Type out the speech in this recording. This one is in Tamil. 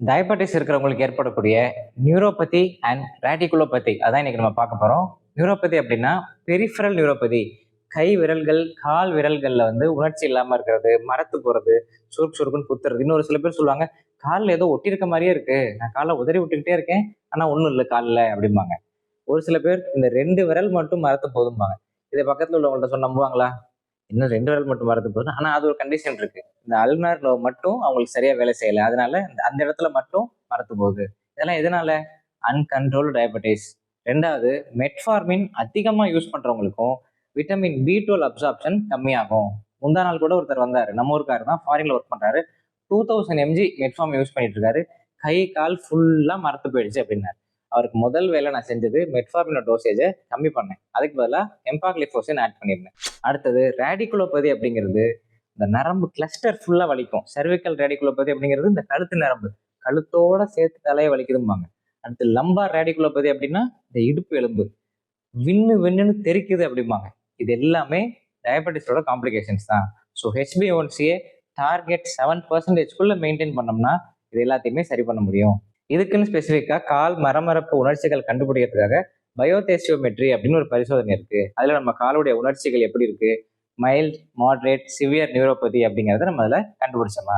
டயபெட்டிஸ் இருக்கிறவங்களுக்கு ஏற்படக்கூடிய நியூரோபதி அண்ட் ரேடிகுலோபதி அதான் இன்னைக்கு நம்ம பார்க்க போகிறோம் நியூரோபதி அப்படின்னா பெரிஃபரல் நியூரோபதி கை விரல்கள் கால் விரல்களில் வந்து உணர்ச்சி இல்லாமல் இருக்கிறது மரத்து போகிறது சுருக்கு சுருக்குன்னு குத்துறது. இன்னொரு சில பேர் சொல்லுவாங்க காலில் ஏதோ ஒட்டியிருக்க மாதிரியே இருக்கு. நான் காலை உதறி விட்டுக்கிட்டே இருக்கேன். ஆனால் ஒன்றும் இல்லை காலில் அப்படிம்பாங்க. ஒரு சில பேர் இந்த ரெண்டு விரல் மட்டும் மரத்து போதும்பாங்க. இதை பக்கத்தில் உள்ளவங்கள்ட்ட சொன்ன நம்புவாங்களா? இன்னும் ரெண்டு நாள் மட்டும் வரது போதும் ஆனால் அது ஒரு கண்டிஷன் இருக்கு. இந்த அல்னர் மட்டும் அவங்களுக்கு சரியா வேலை செய்யலை. அதனால இந்த- அந்த இடத்துல மட்டும் மறத்து போகுது. இதெல்லாம் எதனால? அன்கண்ட்ரோல் டயபெட்டிஸ் ரெண்டாவது மெட்ஃபார்மின் அதிகமாக யூஸ் பண்ணுறவங்களுக்கும் விட்டமின் பி டுவெல் அப்சார்ப்ஷன் கம்மியாகும். முந்தா நாள் கூட ஒருத்தர் வந்தார். நம்ம ஊருக்கார் தான் ஃபாரினில் ஒர்க் பண்ணுறாரு two thousand mg metformin use பண்ணிட்டு இருக்காரு. கை கால் ஃபுல்லாக மரத்து போயிடுச்சு அப்படின்னாரு. அவருக்கு முதல் வேலை நான் செஞ்சது மெட்ஃபார்மினோட டோசேஜை கம்மி பண்ணேன். அதுக்கு பதிலாக எம்பாக்லிஃபோசின் ஆட் பண்ணியிருந்தேன். அடுத்தது ரேடிகுலோபதி அப்படிங்கிறது இந்த நரம்பு கிளஸ்டர் ஃபுல்லா வலிக்கும். சர்விக்கல் ரேடிகுலோபதி அப்படிங்கிறது இந்த கழுத்து நரம்பு. கழுத்தோட சேர்த்து தலையை வலிக்குதும்பாங்க. அடுத்து லம்பார் ரேடிகுலோபதி அப்படின்னா இந்த இடுப்பு எலும்பு. விண்ணு விண்ணுன்னு தெரிக்குது அப்படிம்பாங்க. இது எல்லாமே டயபெட்டிஸோட காம்ப்ளிகேஷன்ஸ் தான். ஸோ ஹெச்பி ஹெச்பிஒன்சியை டார்கெட் செவன் பர்சன்டேஜ்குள்ளே மெயின்டைன் பண்ணோம்னா இது எல்லாத்தையுமே சரி பண்ண முடியும். இதுக்குன்னு ஸ்பெசிஃபிக்காக கால் மரமரப்பு உணர்ச்சிகள் கண்டுபிடிக்கிறதுக்காக பயோதேசியோமெட்ரி அப்படின்னு ஒரு பரிசோதனை இருக்குது அதில் நம்ம காலுடைய உணர்ச்சிகள் எப்படி இருக்குது மைல்ட் மாட்ரேட் சிவியர் நியூரோபதி அப்படிங்கிறத நம்ம அதில் கண்டுபிடிச்சோமா?